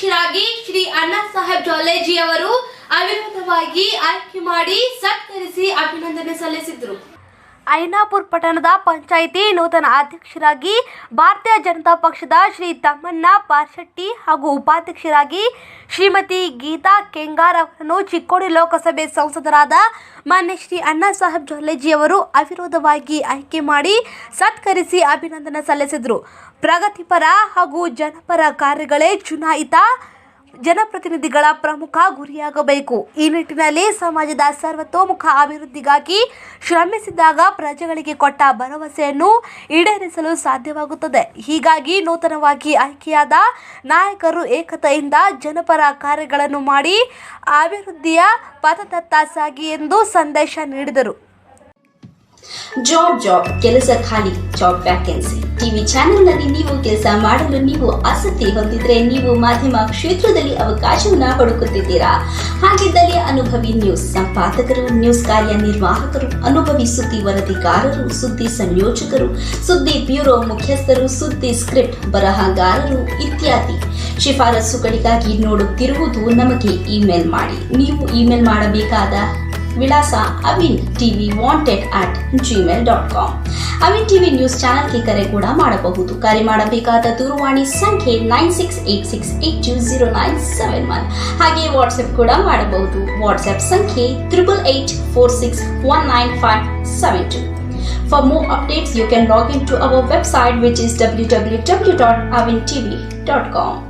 ಅಧ್ಯಕ್ಷರಾಗಿ ಶ್ರೀ ಅಣ್ಣಾ ಸಾಹೇಬ್ ಜೊಲ್ಲೇಜಿ ಅವರು ಅವಿರೋಧವಾಗಿ ಆಯ್ಕೆ ಮಾಡಿ ಸತ್ಕರಿಸಿ ಅಭಿನಂದನೆ ಸಲ್ಲಿಸಿದ್ರು. ಐನಾಪುರ್ ಪಟ್ಟಣದ ಪಂಚಾಯಿತಿ ನೂತನ ಅಧ್ಯಕ್ಷರಾಗಿ ಭಾರತೀಯ ಜನತಾ ಪಕ್ಷದ ಶ್ರೀ ತಮ್ಮಣ್ಣ ಪಾರ್ಶೆಟ್ಟಿ ಹಾಗೂ ಉಪಾಧ್ಯಕ್ಷರಾಗಿ ಶ್ರೀಮತಿ ಗೀತಾ ಕೆಂಗಾರ್ ಅವರನ್ನು ಚಿಕ್ಕೋಡಿ ಲೋಕಸಭೆ ಸಂಸದರಾದ ಮಾನ್ಯ ಶ್ರೀ ಅಣ್ಣಾ ಸಾಹೇಬ್ ಜೊಲ್ಲೆಜಿ ಅವರು ಅವಿರೋಧವಾಗಿ ಆಯ್ಕೆ ಮಾಡಿ ಸತ್ಕರಿಸಿ ಅಭಿನಂದನೆ ಸಲ್ಲಿಸಿದರು. ಪ್ರಗತಿಪರ ಹಾಗೂ ಜನಪರ ಕಾರ್ಯಗಳೇ ಚುನಾಯಿತ ಜನಪ್ರತಿನಿಧಿಗಳ ಪ್ರಮುಖ ಗುರಿಯಾಗಬೇಕು. ಈ ನಿಟ್ಟಿನಲ್ಲಿ ಸಮಾಜದ ಸರ್ವತೋಮುಖ ಅಭಿವೃದ್ಧಿಗಾಗಿ ಶ್ರಮಿಸಿದಾಗ ಪ್ರಜೆಗಳಿಗೆ ಕೊಟ್ಟ ಭರವಸೆಯನ್ನು ಈಡೇರಿಸಲು ಸಾಧ್ಯವಾಗುತ್ತದೆ. ಹೀಗಾಗಿ ನೂತನವಾಗಿ ಆಯ್ಕೆಯಾದ ನಾಯಕರು ಏಕತೆಯಿಂದ ಜನಪರ ಕಾರ್ಯಗಳನ್ನು ಮಾಡಿ ಅಭಿವೃದ್ಧಿಯ ಪಥದತ್ತ ಸಾಗಿ ಎಂದು ಸಂದೇಶ ನೀಡಿದರು. ಜಾಬ್ ಜಾಬ್ ಕೆಲಸ ಖಾಲಿ ಜಾಬ್ ವ್ಯಾಕೆನ್ಸಿ ಟಿವಿ ಚಾನೆಲ್ನಲ್ಲಿ ನೀವು ಕೆಲಸ ಮಾಡಲು ನೀವು ಆಸಕ್ತಿ ಹೊಂದಿದ್ರೆ ನೀವು ಮಾಧ್ಯಮ ಕ್ಷೇತ್ರದಲ್ಲಿ ಅವಕಾಶವನ್ನ ಹುಡುಕುತ್ತಿದ್ದೀರಾ? ಹಾಗಿದ್ದಲ್ಲಿ ಅನುಭವಿ ನ್ಯೂಸ್ ಸಂಪಾದಕರು ನ್ಯೂಸ್ ಕಾರ್ಯನಿರ್ವಾಹಕರು ಅನುಭವಿ ಸುದ್ದಿ ವರದಿಗಾರರು, ಸುದ್ದಿ ಸಂಯೋಜಕರು, ಸುದ್ದಿ ಬ್ಯೂರೋ ಮುಖ್ಯಸ್ಥರು, ಸುದ್ದಿ ಸ್ಕ್ರಿಪ್ಟ್ ಬರಹಗಾರರು ಇತ್ಯಾದಿ. ಶಿಫಾರಸುಗಳಿಗಾಗಿ ನೋಡುತ್ತಿರುವುದು ನಮಗೆ ಇಮೇಲ್ ಮಾಡಿ. ನೀವು ಇಮೇಲ್ ಮಾಡಬೇಕಾದ ವಿಳಾಸ Avin TV wanted at Gmail dot com Avin TV news ಚಾನಲ್ಗೆ ಕರೆ ಕೂಡ ಮಾಡಬಹುದು. ಕರೆ ಮಾಡಬೇಕಾದ ದೂರವಾಣಿ ಸಂಖ್ಯೆ nine six eight six eight two zero nine seven one ಹಾಗೆ ವಾಟ್ಸ್ಆ್ಯಪ್ ಕೂಡ ಮಾಡಬಹುದು. ವಾಟ್ಸಪ್ ಸಂಖ್ಯೆ triple eight four six one nine five seven two For more updates, you can log into our website which is www.avintv.com.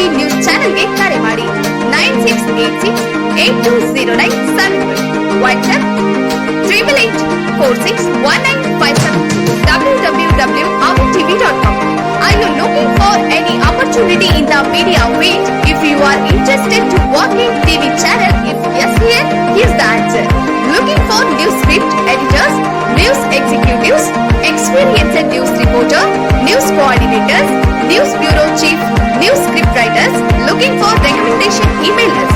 8209 WhatsApp 88461957 com Are you looking for any opportunity in the media field? If you are interested to work in TV channel, if yes here, here's the answer. Looking for news script editors, news executives, experienced news reporter, news coordinators, news bureau chief, news script writers, looking for recommendation emailers.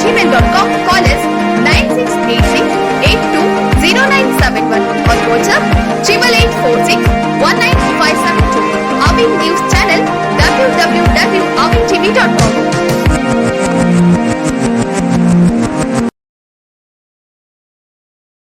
Gmail dot com call us nine six eight six eight two zero nine seven one on WhatsApp triple eight four six one nine five seven two Avin news channel WWW Avin TV dot com